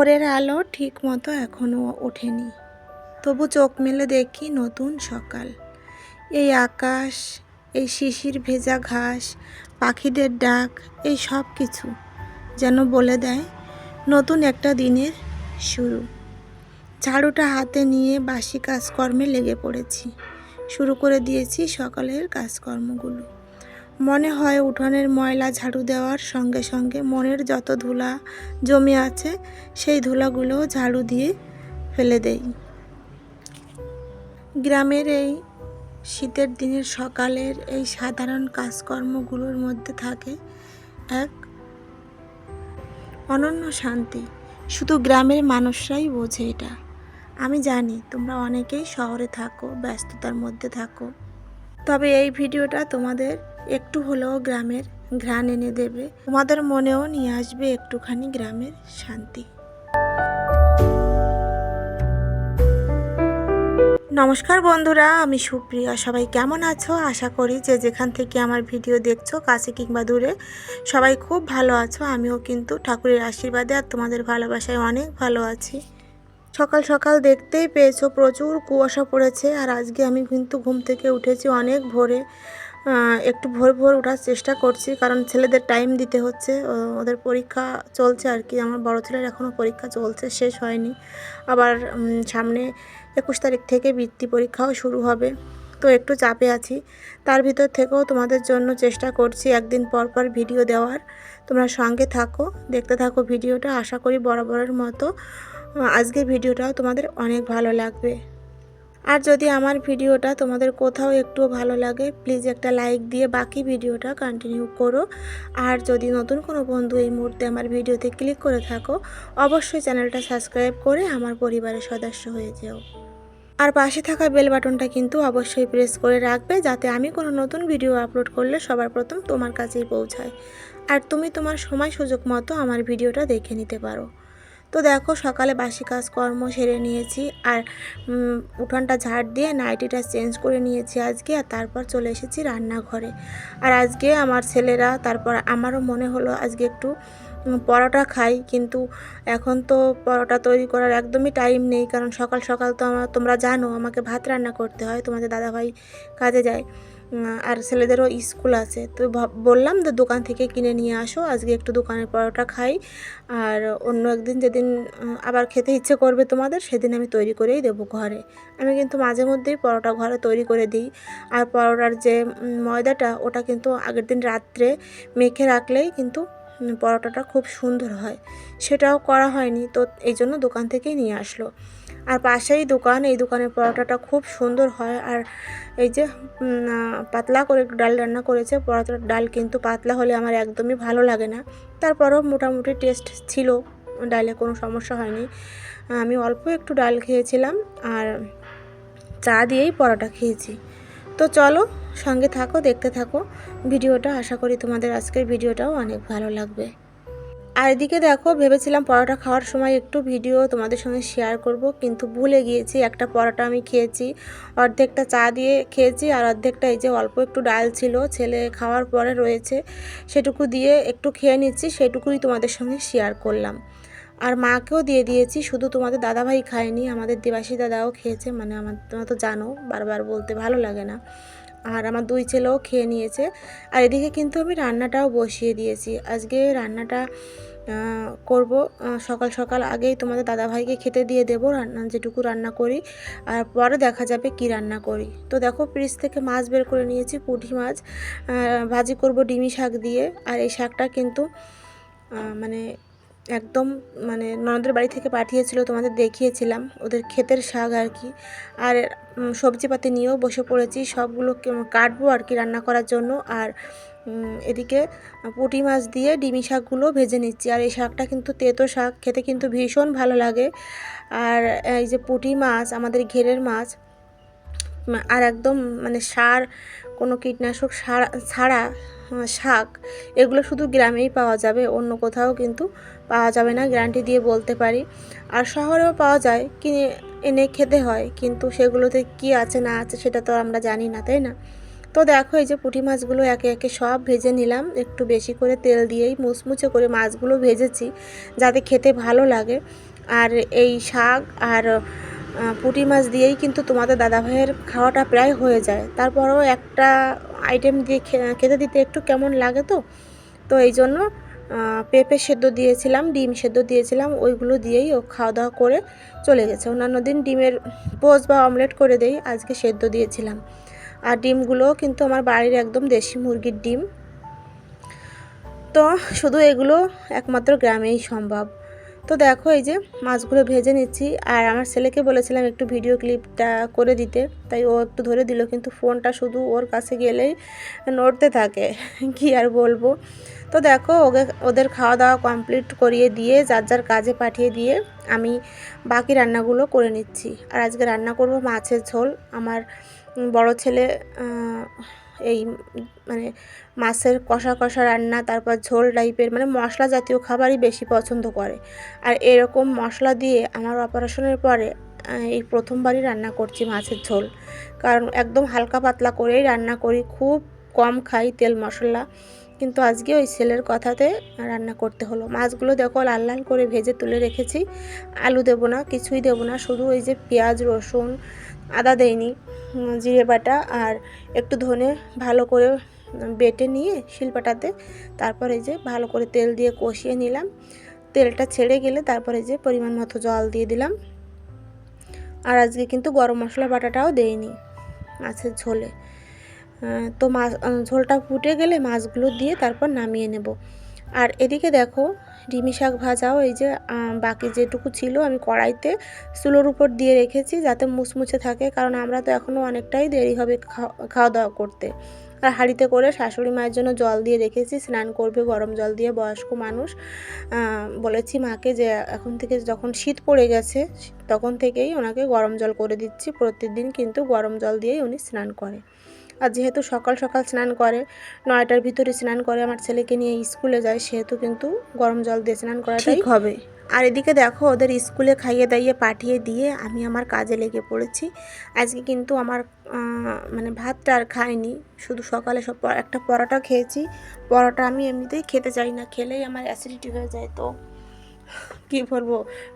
ভোরের আলো ঠিক মতো এখনও ওঠেনি। তবু চোখ মেলে দেখি নতুন সকাল। এই আকাশ, এই শিশির ভেজা ঘাস, পাখিদের ডাক, এই সব কিছু যেন বলে দেয় নতুন একটা দিনের শুরু। ঝাড়ুটা হাতে নিয়ে বাসি কাজকর্মে লেগে পড়েছি। শুরু করে দিয়েছি সকালের কাজকর্মগুলো। মনে হয় উঠোনের ময়লা ঝাড়ু দেওয়ার সঙ্গে সঙ্গে মনের যত ধুলা জমে আছে, সেই ধুলাগুলো ঝাড়ু দিয়ে ফেলে দেই। গ্রামের এই শীতের দিনের সকালের এই সাধারণ কাজকর্মগুলোর মধ্যে থাকে এক অনন্য শান্তি। শুধু গ্রামের মানুষরাই বোঝে এটা। আমি জানি তোমরা অনেকেই শহরে থাকো, ব্যস্ততার মধ্যে থাকো। তবে এই ভিডিওটা তোমাদের একটু হলেও গ্রামের ঘ্রাণ এনে দেবে। তোমাদের মনেও নিয়ে আসবে একটুখানি গ্রামের শান্তি। নমস্কার বন্ধুরা, আমি সুপ্রিয়া। সবাই কেমন আছো? আশা করি যে যেখান থেকে আমার ভিডিও দেখছ, কাছে কিংবা দূরে, সবাই খুব ভালো আছো। আমিও কিন্তু ঠাকুরের আশীর্বাদে আর তোমাদের ভালোবাসায় অনেক ভালো আছি। সকাল সকাল দেখতেই পেয়েছ, প্রচুর কুয়াশা পড়েছে। আর আজকে আমি কিন্তু ঘুম থেকে উঠেছি অনেক ভোরে। একটু ভোর ভোর ওঠার চেষ্টা করছি, কারণ ছেলেদের টাইম দিতে হচ্ছে ওদের পরীক্ষা চলছে আর কি। আমার বড় ছেলের এখনও পরীক্ষা চলছে, শেষ হয়নি। আবার সামনে একুশ তারিখ থেকে বৃত্তি পরীক্ষাও শুরু হবে, তো একটু চাপে আছি। তার ভিতর থেকেও তোমাদের জন্য চেষ্টা করছি একদিন পর পর ভিডিও দেওয়ার। তোমরা সঙ্গে থাকো, দেখতে থাকো ভিডিওটা, আশা করি বরাবরের মতো। আজকের ভিডিওটাও তোমাদের অনেক ভালো লাগবে। আর যদি আমার ভিডিওটা তোমাদের কোথাও একটু ভালো লাগে প্লিজ একটা লাইক দিয়ে বাকি ভিডিওটা কন্টিনিউ করো। আর যদি নতুন কোনো বন্ধু এই মুহূর্তে আমার ভিডিওতে ক্লিক করে থাকো, অবশ্যই চ্যানেলটা সাবস্ক্রাইব করে আমার পরিবারের সদস্য হয়ে যেও। আর পাশে থাকা বেল বাটনটা কিন্তু অবশ্যই প্রেস করে রাখবে, যাতে আমি কোনো নতুন ভিডিও আপলোড করলে সবার প্রথম তোমার কাছেই পৌঁছায়। আর তুমি তোমার সময় সুযোগ মতো আমার ভিডিওটা দেখে নিতে পারো। তো দেখো সকালে বাসি কাজ কর্ম সেরে নিয়েছি আর উঠোনটা ঝাড় দিয়ে নাইটিটা চেঞ্জ করে নিয়েছি আজকে আর তারপর চলে এসেছি রান্নাঘরে। আর আজকে আমার ছেলেরা তারপর আমারও মনে হলো আজকে একটু পরোটা খাই কিন্তু এখন তো পরোটা তৈরি করার একদমই টাইম নেই কারণ সকাল সকাল তো আমার তোমরা জানো আমাকে ভাত রান্না করতে হয় তোমাদের দাদাভাই কাজে যায়। আর ছেলেদেরও স্কুল আছে। তো বললাম যে দোকান থেকে কিনে নিয়ে আসো, আজকে একটু দোকানের পরোটা খাই। আর অন্য একদিন যেদিন আবার খেতে ইচ্ছে করবে তোমাদের, সেদিন আমি তৈরি করেই দেবো ঘরে। আমি কিন্তু মাঝে মধ্যেই পরোটা ঘরে তৈরি করে দিই। আর পরোটার যে ময়দাটা, ওটা কিন্তু আগের দিন রাত্রে মেখে রাখলেই কিন্তু পরোটাটা খুব সুন্দর হয়। সেটাও করা হয়নি, তো এই জন্য দোকান থেকেই নিয়ে আসলো। আর পাশেই দোকান, এই দোকানের পরোটাটা খুব সুন্দর হয়। আর এই যে পাতলা করে ডাল রান্না করেছে, পরোটার ডাল কিন্তু পাতলা হলে আমার একদমই ভালো লাগে না। তারপরও মোটামুটি টেস্ট ছিল, ডালে কোনো সমস্যা হয়নি। আমি অল্প একটু ডাল খেয়েছিলাম আর চা দিয়েই পরোটা খেয়েছি। তো চলো, সঙ্গে থাকো, দেখতে থাকো। ভিডিওটা আশা করি তোমাদের আজকের ভিডিওটাও অনেক ভালো লাগবে। আর এদিকে দেখো, ভেবেছিলাম পরোটা খাওয়ার সময় একটু ভিডিও তোমাদের সঙ্গে শেয়ার করব, কিন্তু ভুলে গিয়েছি, একটা পরোটা আমি খেয়েছি, অর্ধেকটা চা দিয়ে খেয়েছি আর অর্ধেকটা এই যে অল্প একটু ডাল ছিল, ছেলে খাওয়ার পরে রয়েছে, সেটুকু দিয়ে একটু খেয়ে নিচ্ছি, সেটুকুই তোমাদের সঙ্গে শেয়ার করলাম। আর মাকেও দিয়ে দিয়েছি, শুধু তোমাদের দাদাভাই খায়নি, আমাদের দেবাসী দাদাও খেয়েছে মানে আমার তোমরা তো জানো, বারবার বলতে ভালো লাগে না। আর আমার দুই ছেলেও খেয়ে নিয়েছে। আর এদিকে কিন্তু আমি রান্নাটাও বসিয়ে দিয়েছি। আজকে রান্নাটা করব সকাল সকাল আগেই তোমাদের দাদাভাইকে খেতে দিয়ে দেবো রান্না, যেটুকু রান্না করি। আর পরে দেখা যাবে কি রান্না করি। তো দেখো ফ্রিজ থেকে মাছ বের করে নিয়েছি, পুঁটি মাছ ভাজি করব ডিমি শাক দিয়ে। আর এই শাকটা কিন্তু মানে একদম মানে ননদের বাড়ি থেকে পাঠিয়েছিল, তোমাদের দেখিয়েছিলাম। ওদের ক্ষেতের শাক আর কি। আর সবজিপাতি নিয়েও বসে পড়েছি। সবগুলো কাটবো আর কি রান্না করার জন্য। আর এদিকে পুঁটি মাছ দিয়ে ডিমি শাকগুলো ভেজে নিচ্ছি। আর এই শাকটা কিন্তু তেতো শাক। খেতে কিন্তু ভীষণ ভালো লাগে। আর, এই যে পুঁটি মাছ, আমাদের ঘেরের মাছ আর একদম মানে সার, কোনো কীটনাশক সার, ছাড়া শাক, এগুলো শুধু গ্রামেই পাওয়া যাবে, অন্য কোথাও কিন্তু পাওয়া যাবে না, গ্যারান্টি দিয়ে বলতে পারি। আর শহরেও পাওয়া যায়, কিনে, এনে খেতে হয়, কিন্তু সেগুলোতে কি আছে, না আছে, সেটা তো আমরা জানি না, তাই না? তো দেখো, এই যে পুঁটি মাছগুলো একে একে সব ভেজে নিলাম, একটু বেশি করে তেল দিয়েই মুচমুচে করে মাছগুলো ভেজেছি, যাতে খেতে ভালো লাগে। আর এই শাক, আর পুঁটি মাছ দিয়েই কিন্তু তোমাদের দাদাভাইয়ের খাওয়াটা প্রায় হয়ে যায়। তারপরেও একটা আইটেম দিয়ে খেতে দিতে একটু কেমন লাগে তো? তো এই জন্য পেঁপে সেদ্ধ দিয়েছিলাম, ডিম সেদ্ধ দিয়েছিলাম, ওইগুলো দিয়েই ও খাওয়া দাওয়া করে চলে গেছে। অন্যান্য দিন ডিমের পোজ বা অমলেট করে দেই, আজকে সেদ্ধ দিয়েছিলাম। আর ডিমগুলো কিন্তু আমার বাড়ির একদম দেশি মুরগির ডিম। তো শুধু এগুলো একমাত্র গ্রামেই সম্ভব। তো দেখো এই যে মাছগুলো ভেজে নিচ্ছি। আর আমার ছেলেকে বলেছিলাম একটু ভিডিও ক্লিপটা করে দিতে। তাই ও একটু ধরে দিল, কিন্তু ফোনটা শুধু ওর কাছে গেলেই নড়তে থাকে। কি আর বলব? তো দেখো, ওকে, ওদের খাওয়া দাওয়া কমপ্লিট করিয়ে দিয়ে, যার যার কাজে পাঠিয়ে দিয়ে আমি বাকি রান্নাগুলো করে নিচ্ছি। আর আজকে রান্না করব মাছের ঝোল। আমার বড় ছেলে এই মানে মাছের কষা কষা রান্না, তারপর ঝোল টাইপের মানে মশলা জাতীয় খাবারই বেশি পছন্দ করে। আর এরকম মশলা দিয়ে আমার অপারেশনের পরে এই প্রথমবারই রান্না করছি মাছের ঝোল। কারণ একদম হালকা পাতলা করেই রান্না করি, খুব কম খাই তেল মশলা। কিন্তু আজকে ওই ছেলের কথাতে রান্না করতে হলো। মাছগুলো দেখো লাল লাল করে ভেজে তুলে রেখেছি। আলু দেবো না, কিছুই দেবো না, শুধু ওই যে পেঁয়াজ, রসুন, আদা দেয়নি জিরে বাটা আর একটু ধনে ভালো করে বেটে নিয়ে শিলপাটাতে তারপরে যে ভালো করে তেল দিয়ে কষিয়ে নিলাম। তেলটা ছেড়ে গেলে তারপরে যে পরিমাণ মতো জল দিয়ে দিলাম। আর আজকে কিন্তু গরম মশলা বাটাটাও দেয়নি মাছের ঝোলে। তো মাছ, ঝোলটা ফুটে গেলে মাছগুলো দিয়ে তারপর নামিয়ে নেব। আর এদিকে দেখো, ডিমি শাক ভাজাও এই যে বাকি যেটুকু ছিল আমি কড়াইতে চুলোর উপর দিয়ে রেখেছি যাতে মুচমুচে থাকে, কারণ আমরা তো এখনও অনেকটাই দেরি হবে খাওয়া দাওয়া করতে। আর হাঁড়িতে করে শাশুড়ি মায়ের জন্য জল দিয়ে রেখেছি, স্নান করবে গরম জল দিয়ে বয়স্ক মানুষ। বলেছি মাকে যে, এখন থেকে যখন শীত পড়ে গেছে, তখন থেকেই ওনাকে গরম জল করে দিচ্ছি, প্রতিদিন কিন্তু গরম জল দিয়েই উনি স্নান করে। আর যেহেতু সকাল সকাল স্নান করে নয়টার ভিতরে স্নান করে আমার ছেলেকে নিয়ে স্কুলে যায় সেহেতু কিন্তু গরম জল দিয়ে স্নান করাটাই ঠিক হবে। আর এদিকে দেখো ওদের স্কুলে খাইয়ে দাইয়ে পাঠিয়ে দিয়ে আমি আমার কাজে লেগে পড়েছি। আজকে কিন্তু আমার মানে ভাতটা আর খাইনি শুধু সকালে সব একটা পরোটা খেয়েছি। পরোটা আমি এমনিতেই খেতে চাই না খেলেই আমার অ্যাসিডিটি হয়ে যায় তো। কি বলব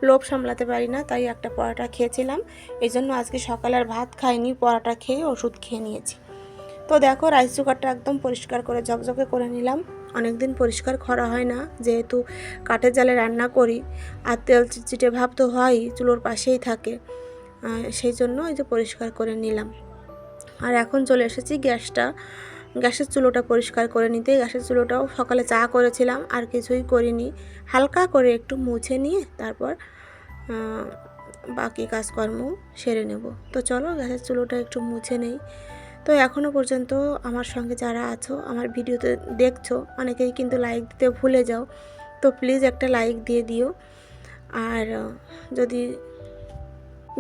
লোভ সামলাতে পারি না তাই একটা পরোটা খেয়েছিলাম। এই জন্য আজকে সকালে আর ভাত খাইনি পরোটা খেয়ে ওষুধ খেয়ে নিয়েছি। তো দেখো রাইস কুকারটা একদম পরিষ্কার করে ঝকঝকে করে নিলাম। অনেক দিন পরিষ্কার করা হয় না, যেহেতু কাঠের জালে রান্না করি আর তেল চিটচিটে ভাব তো হয়ই, চুলোর পাশেই থাকে। সেই জন্য এই যে পরিষ্কার করে নিলাম। আর এখন চলে এসেছি গ্যাসটা। গ্যাসের চুলোটা পরিষ্কার করে নিতে। গ্যাসের চুলোটাও সকালে চা করেছিলাম, আর কিছুই করিনি। হালকা করে একটু মুছে নিয়ে তারপর বাকি কাজকর্ম সেরে নেব। তো চলো গ্যাসের চুলোটা একটু মুছে নেই। তো এখনও পর্যন্ত আমার সঙ্গে যারা আছো, আমার ভিডিওতে দেখছ, অনেকেই কিন্তু লাইক দিতে ভুলে যাও। তো প্লিজ একটা লাইক দিয়ে দিও। আর, যদি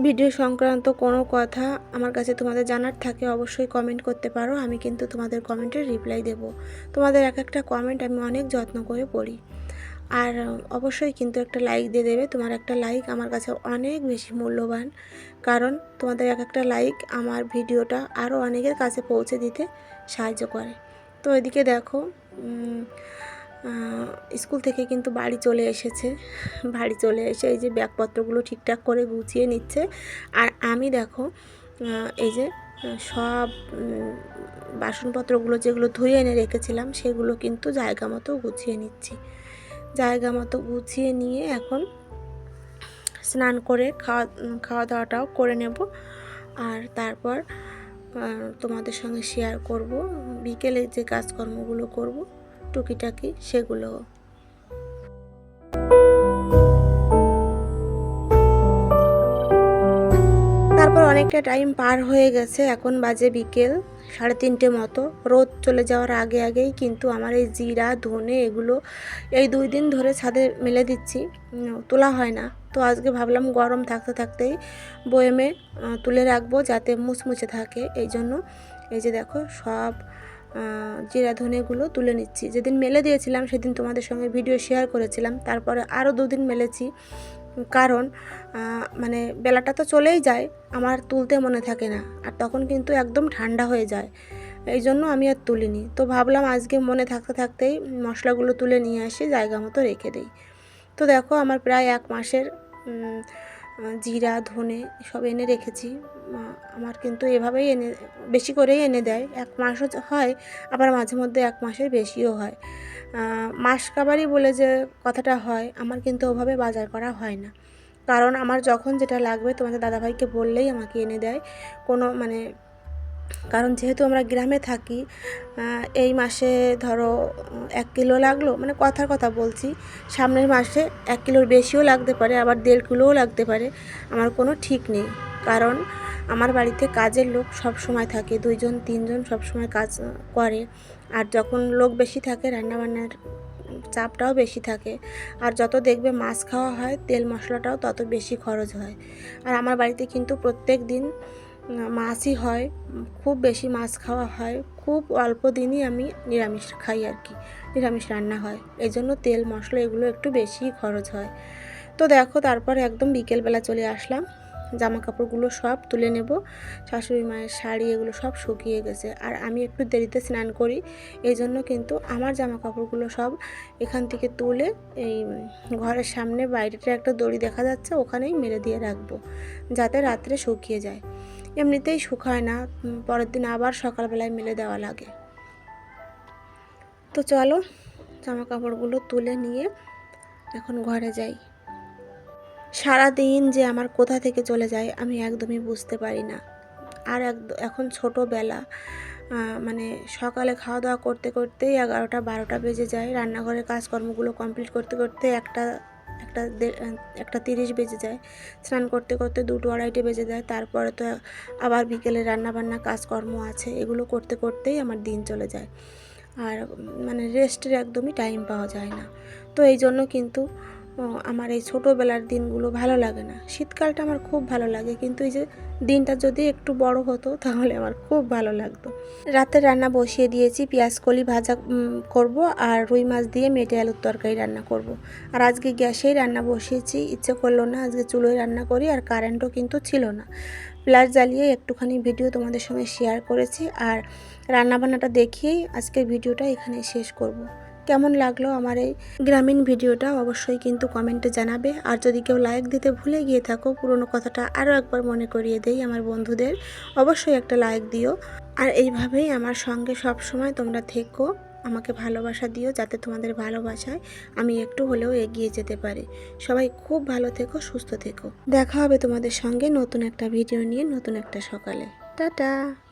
ভিডিও সংক্রান্ত কোনো কথা আমার কাছে তোমাদের জানার থাকে, অবশ্যই কমেন্ট করতে পারো। আমি কিন্তু তোমাদের কমেন্টের রিপ্লাই দেব। তোমাদের এক একটা কমেন্ট আমি অনেক যত্ন করে পড়ি। আর অবশ্যই কিন্তু একটা লাইক দিয়ে দেবে। তোমার একটা লাইক আমার কাছে অনেক বেশি মূল্যবান। কারণ তোমাদের এক একটা লাইক আমার ভিডিওটা আরও অনেকের কাছে পৌঁছে দিতে সাহায্য করে। তো এদিকে দেখো স্কুল থেকে কিন্তু বাড়ি চলে এসেছে। বাড়ি চলে এসে এই যে ব্যাগপত্রগুলো ঠিকঠাক করে গুছিয়ে নিচ্ছে। আর আমি দেখো এই যে সব বাসনপত্রগুলো যেগুলো ধুয়ে এনে রেখেছিলাম, সেগুলো কিন্তু জায়গা মতো গুছিয়ে নিচ্ছি। জায়গা মতো গুছিয়ে নিয়ে এখন স্নান করে খাওয়া খাওয়া দাওয়াটাও করে নেব। আর তারপর তোমাদের সঙ্গে শেয়ার করব। বিকেলে যে কাজকর্মগুলো করব, টুকিটাকি সেগুলো অনেকটা টাইম পার হয়ে গেছে, এখন বাজে বিকেল, সাড়ে তিনটে মতো। রোদ চলে যাওয়ার আগে আগেই কিন্তু আমার এই জিরা, ধনে এগুলো এই দুই দিন ধরে ছাদে মেলে দিচ্ছি তোলা হয় না। তো আজকে ভাবলাম গরম থাকতে থাকতেই বয়েমে তুলে রাখব যাতে মুচমুচে থাকে। এই জন্য এই যে দেখো সব জিরা ধনেগুলো তুলে নিচ্ছি। যেদিন মেলে দিয়েছিলাম সেদিন তোমাদের সঙ্গে ভিডিও শেয়ার করেছিলাম। তারপরে আরও দুদিন মেলেছি। কারণ মানে বেলাটা তো চলেই যায়, আমার তুলতে মনে থাকে না। আর তখন কিন্তু একদম ঠান্ডা হয়ে যায়, এই জন্য আমি আর তুলিনি। তো ভাবলাম আজকে মনে থাকতে থাকতেই মশলাগুলো তুলে নিয়ে আসি, জায়গা মতো রেখে দিই। তো দেখো, আমার প্রায় এক মাসের জিরা, ধনে সব এনে রেখেছি। আমার কিন্তু এভাবেই এনে, বেশি করেই এনে দেয়। এক মাসও হয়, আবার মাঝে মধ্যে এক মাসের বেশিও হয়। মাস কাবারই বলে যে কথাটা হয়, আমার কিন্তু ওভাবে বাজার করা হয় না। কারণ আমার যখন যেটা লাগবে তোমাদের দাদাভাইকে বললেই আমাকে এনে দেয়। কোনো মানে কারণ যেহেতু আমরা গ্রামে থাকি এই মাসে ধরো এক কিলো লাগল মানে কথার কথা বলছি, সামনের মাসে এক কিলোর বেশিও লাগতে পারে, আবার দেড় কিলোও লাগতে পারে, আমার কোনো ঠিক নেই। কারণ আমার বাড়িতে কাজের লোক সব সময় থাকে, দুইজন, তিনজন সব সময় কাজ করে। আর যখন লোক বেশি থাকে, রান্নাবান্নার চাপটাও বেশি থাকে। আর যত দেখবে মাছ খাওয়া হয়, তেল মশলাটাও তত বেশি খরচ হয়। আর আমার বাড়িতে কিন্তু প্রত্যেক দিন মাছই হয়, খুব বেশি মাছ খাওয়া হয়, খুব অল্প দিনই আমি নিরামিষ খাই আর কি, নিরামিষ রান্না হয়। এই জন্য তেল, মশলা এগুলো একটু বেশি খরচ হয়। তো দেখো, তারপর একদম বিকেলবেলা চলে আসলাম। জামা কাপড়গুলো সব তুলে নেব। শাশুড়ি মায়ের শাড়ি এগুলো সব শুকিয়ে গেছে। আর আমি একটু দেরিতে স্নান করি এই জন্য কিন্তু আমার জামা কাপড়গুলো সব এখান থেকে তুলে এই ঘরের সামনে বাইরেটা একটা দড়ি দেখা যাচ্ছে, ওখানেই মেরে দিয়ে রাখব, যাতে রাত্রে শুকিয়ে যায়। এমনিতেই শুকায় না পরের দিন আবার সকালবেলায় মেলে দেওয়া লাগে। তো চলো জামা কাপড়গুলো তুলে নিয়ে এখন ঘরে যাই। সারা দিন যে আমার কোথা থেকে চলে যায় আমি একদমই বুঝতে পারি না। আর এক, এখন ছোটোবেলা মানে সকালে খাওয়া দাওয়া করতে করতেই এগারোটা বারোটা বেজে যায়, রান্নাঘরের কাজকর্মগুলো কমপ্লিট করতে করতে একটা একটা একটা তিরিশ বেজে যায়, স্নান করতে করতে দুটো আড়াইটে বেজে যায়, তারপরে তো আবার বিকেলে রান্নাবান্না কাজকর্ম আছে, এগুলো করতে করতেই আমার দিন চলে যায়। আর মানে রেস্টের একদমই টাইম পাওয়া যায় না। তো এই জন্য কিন্তু আমার এই ছোটোবেলার দিনগুলো ভালো লাগে না শীতকালটা আমার খুব ভালো লাগে, কিন্তু এই যে দিনটা যদি একটু বড় হতো তাহলে আমার খুব ভালো লাগতো রাতে রান্না বসিয়ে দিয়েছি, পেঁয়াজ কলি ভাজা করব আর রুই মাছ দিয়ে মেটে আলুর তরকারি রান্না করব। আর আজকে গ্যাসেই রান্না বসিয়েছি, ইচ্ছে করল না আজকে চুলোয় রান্না করি আর কারেন্টও কিন্তু ছিল না প্লাস জ্বালিয়ে একটুখানি ভিডিও তোমাদের সঙ্গে শেয়ার করেছি আর রান্নাবান্নাটা দেখিয়েই আজকের ভিডিওটা এখানে শেষ করব। কেমন লাগল আমার এই গ্রামীণ ভিডিওটা অবশ্যই কিন্তু কমেন্টে জানাবে। আর যদি কেউ লাইক দিতে ভুলে গিয়ে থাকো, পুরনো কথাটা আরও একবার মনে করিয়ে দেই আমার বন্ধুদের, অবশ্যই একটা লাইক দিও। আর এইভাবেই আমার সঙ্গে সব সময় তোমরা থেকো, আমাকে ভালোবাসা দিও যাতে তোমাদের ভালোবাসায় আমি একটু হলেও এগিয়ে যেতে পারি। সবাই খুব ভালো থেকো, সুস্থ থেকো। দেখা হবে তোমাদের সঙ্গে নতুন একটা ভিডিও নিয়ে, নতুন একটা সকালে। টাটা!